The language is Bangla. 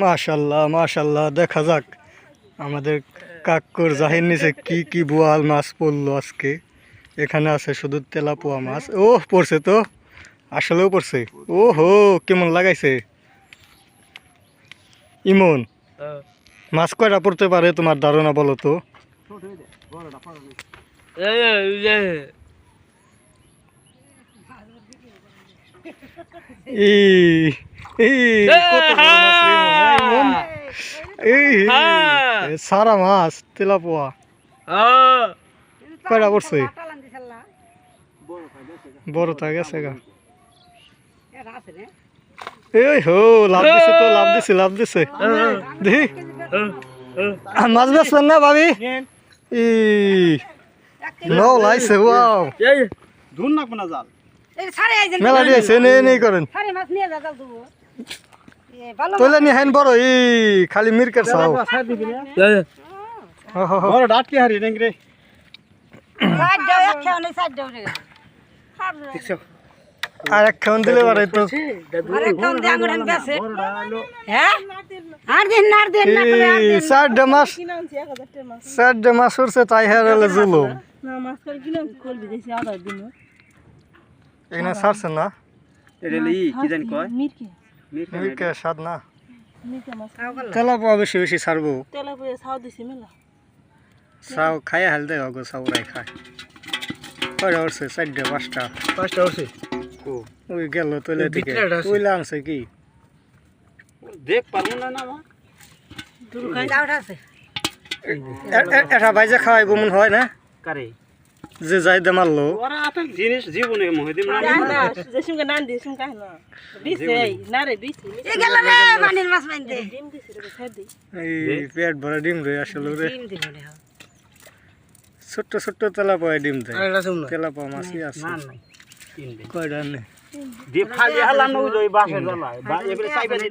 মাশাল্লাহ মাশাল্লাহ দেখা যাক। আমাদের কাকুর জাহির নিচে কি কি বোয়াল মাছ পড়ল আজকে। এখানে আছে শুধু তেলাপোয়া মাছ। ও পড়ছে তো। আসলেও পড়ছে। ও হো কেমন লাগাইছে? ইমন মাছ কয়টা পড়তে পারে তোমার ধারণা বলো তো? এই এই কত মাছ রে ইমন, এই এই, সারা মাছ তেলাপোয়া। কয়টা পড়ছে? বড় তা গেছে গা। এই হো লাভ দিছে তো লাভ দিছে লাভ দিছে। দেখি। মাছ বেচবেন না ভাবি? ই নও লাইছে ওয়াও। ধুন না কোনা জাল। মেলা দিয়েছে নে নেই করেন। তোলে নি হেন বড় ই খালি মিরকের চাও হো, হো, হো। বড় ডাট কি হারি নেংরে আর এক খাওন দিলে পারে তো এই চারটে মাস চারটে মাস উঠছে তাই হেরালে জুলুম এখানে ছাড়ছে না এটা লি কি জানি কয় মিরকে স্বাদ না? তেলা পাওয়া বেশি বেশি ছাড়বো। চাও খাই হাল দেয় গো চাউরাই খায়। কয়টা উঠছে? চারটে পাঁচটা? পাঁচটা উঠছে। ওই গেল তোলে দিকে। ওইলা আনছে কি? দেখ পারব না না মা। এটা বাইজে খাওয়াইব মন হয় না? কারে? যে যাই দে মারলো। ওরা আতক জিনিস জীবনে মহিদিম না এই পেট ভরা ডিম রে আসলে রে। ছোট্ট ছোট্ট তেলা পায় ডিম দেয় তেলা পাওয়া মাছই আছে। না না কিনবে কয়টা নে দিয়ে ফালি হালাম ওই বাসে জ্বালায় এবারে চাইবে